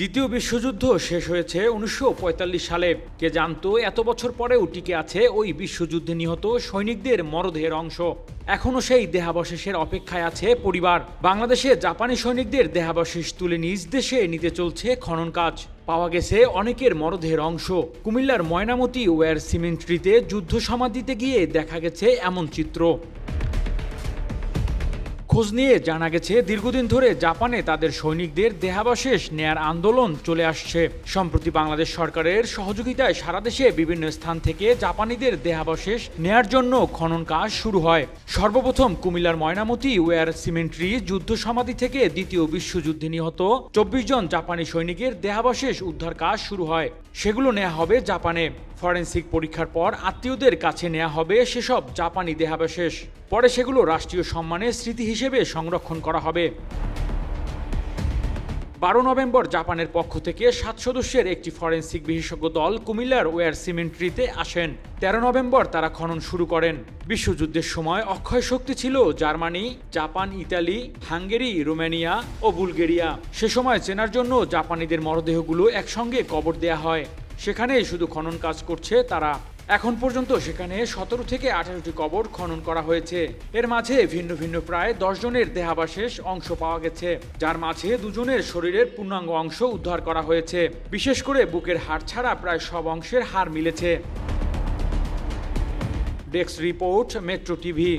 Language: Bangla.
দ্বিতীয় বিশ্বযুদ্ধ শেষ হয়েছে উনিশশো পঁয়তাল্লিশ সালে। কে জানতো, এত বছর পরেও টিকে আছে ওই বিশ্বযুদ্ধে নিহত সৈনিকদের মরদেহের অংশ। এখনও সেই দেহাবশেষের অপেক্ষায় আছে পরিবার। বাংলাদেশে জাপানি সৈনিকদের দেহাবশেষ তুলে নিজ দেশে নিতে চলছে খনন কাজ। পাওয়া গেছে অনেকের মরদেহের অংশ। কুমিল্লার ময়নামতি ওয়ার সিমেন্ট্রিতে যুদ্ধ সমাধিতে গিয়ে দেখা গেছে এমন চিত্র। খোঁজ নিয়ে জানা গেছে, দীর্ঘদিন ধরে জাপানে তাদের সৈনিকদের দেহাবশেষ নেয়ার আন্দোলন চলে আসছে। সম্প্রতি বাংলাদেশ সরকারের সহযোগিতায় সারা দেশে বিভিন্ন স্থান থেকে জাপানিদের দেহাবশেষ নেয়ার জন্য খনন কাজ শুরু হয়। সর্বপ্রথম কুমিল্লার ময়নামতি, ওয়ার সিমেন্ট্রি যুদ্ধ সমাধি থেকে দ্বিতীয় বিশ্বযুদ্ধে নিহত চব্বিশ জন জাপানি সৈনিকের দেহাবশেষ উদ্ধার কাজ শুরু হয়। সেগুলো নেওয়া হবে জাপানে। ফরেন্সিক পরীক্ষার পর আত্মীয়দের কাছে নেওয়া হবে সেসব জাপানি দেহাবশেষ। পরে সেগুলো রাষ্ট্রীয় সম্মানে স্মৃতি হিসেবে সংরক্ষণ করা হবে। বারো নভেম্বর জাপানের পক্ষ থেকে সাত সদস্যের একটি ফরেনসিক বিশেষজ্ঞ দল কুমিল্লার ওয়ার সিমেন্ট্রিতে আসেন। তেরো নভেম্বর তারা খনন শুরু করেন। বিশ্বযুদ্ধের সময় অক্ষয় শক্তি ছিল Germany, Japan, Italy, Hungary, Romania ও বুলগেরিয়া। সে সময় চেনার জন্য জাপানিদের মরদেহগুলো একসঙ্গে কবর দেয়া হয়। সেখানেই শুধু খনন কাজ করছে তারা। এখন পর্যন্ত সেখানে সতেরো থেকে আঠারোটি কবর খনন করা হয়েছে। এর মাঝে ভিন্ন ভিন্ন প্রায় দশ জনের দেহাবশেষ অংশ পাওয়া গেছে, যার মাঝে দুজনের শরীরের পূর্ণাঙ্গ অংশ উদ্ধার করা হয়েছে। বিশেষ করে বুকের হাড় ছাড়া প্রায় সব অংশের হার মিলেছে। Desk report, metro TV.